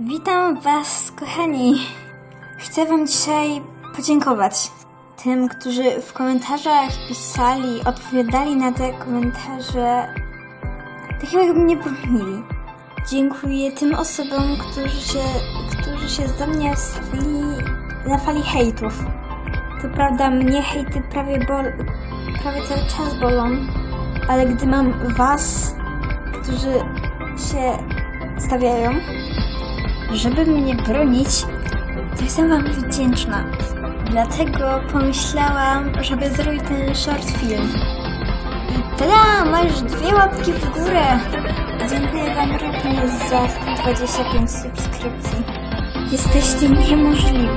Witam Was, kochani. Chcę Wam dzisiaj podziękować tym, którzy w komentarzach pisali, odpowiadali na te komentarze, tak jakby mnie pomnili. Dziękuję tym osobom, którzy się, którzy się za mnie wstawili na fali hejtów. To prawda, mnie hejty prawie, bol, prawie cały czas bolą, ale gdy mam Was, którzy się stawiają, żeby mnie bronić, to jestem Wam wdzięczna. Dlatego pomyślałam, żeby zrobić ten short film. I tada! Masz dwie łapki w górę! Dziękuję Wam również za 125 subskrypcji. Jesteście niemożliwi.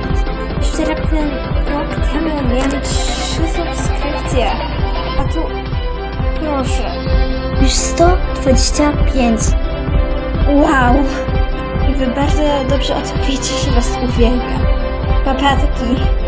Jeszcze raptem rok temu miałem 3 subskrypcje. A tu proszę. Już 125. Wow! I wy bardzo dobrze o to wiecie, że was uwielbiam. Papatki.